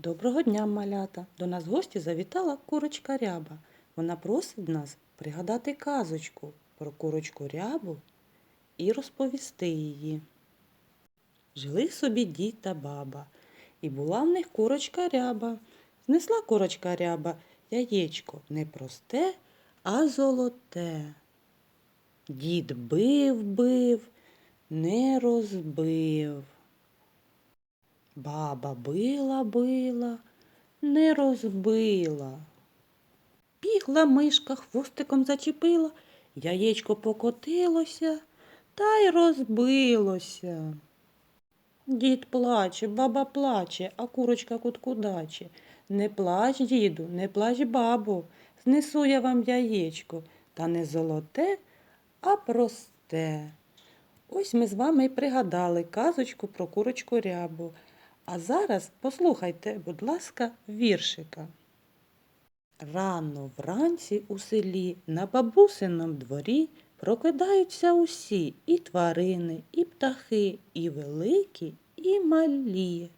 Доброго дня, малята! До нас в гості завітала курочка ряба. Вона просить нас пригадати казочку про курочку рябу і розповісти її. Жили собі дід та баба, і була в них курочка ряба. Знесла курочка ряба яєчко не просте, а золоте. Дід бив, бив, не розбив. Баба била, била, не розбила. Бігла мишка, хвостиком зачепила, яєчко покотилося та й розбилося. Дід плаче, баба плаче, а курочка куткудаче. Не плач, діду, не плач, бабу, знесу я вам яєчко, та не золоте, а просте. Ось ми з вами й пригадали казочку про курочку рябу. А зараз послухайте, будь ласка, віршика. Рано вранці у селі на бабусиному дворі прокидаються усі і тварини, і птахи, і великі, і малі.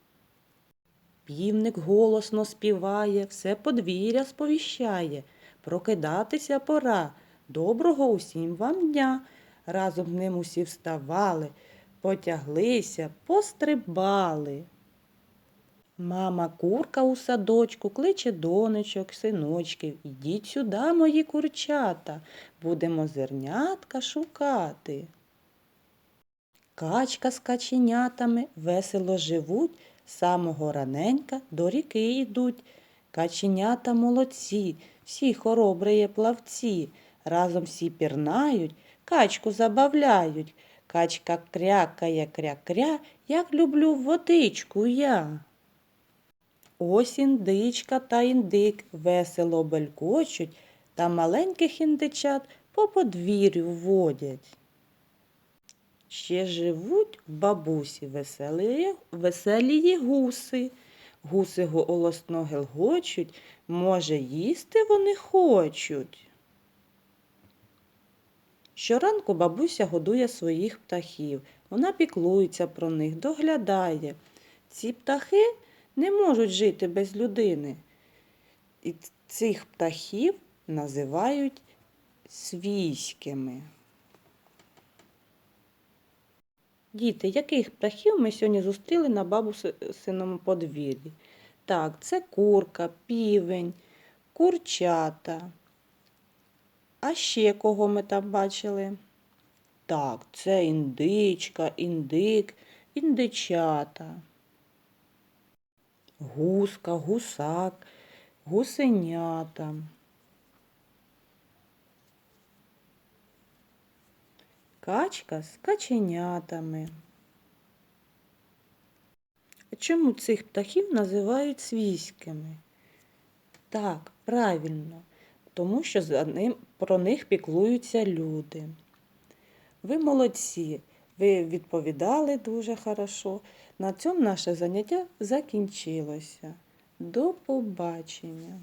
Півник голосно співає, все подвір'я сповіщає. Прокидатися пора. Доброго усім вам дня. Разом з ним усі вставали, потяглися, пострибали. Мама курка у садочку кличе донечок, синочків. Ідіть сюди, мої курчата, будемо зернятка шукати. Качка з каченятами весело живуть, самого раненька до ріки йдуть. Каченята молодці, всі хоробрі плавці, разом всі пірнають, качку забавляють. Качка крякає кря-кря, як люблю водичку я. Ось індичка та індик весело белькочуть та маленьких індичат по подвір'ю водять. Ще живуть в бабусі веселі, веселії гуси. Гуси голосно гелгочуть, може, їсти вони хочуть. Щоранку бабуся годує своїх птахів. Вона піклується про них, доглядає. Ці птахи не можуть жити без людини. І цих птахів називають свійськими. Діти, яких птахів ми сьогодні зустріли на бабусиному подвір'ї? Так, це курка, півень, курчата. А ще кого ми там бачили? Так, це індичка, індик, індичата. Гуска, гусак, гусенята. Качка з каченятами. Чому цих птахів називають свійськими? Так, правильно, тому що за ним, про них піклуються люди. Ви молодці, ви відповідали дуже хорошо. На цьому наше заняття закінчилося. До побачення!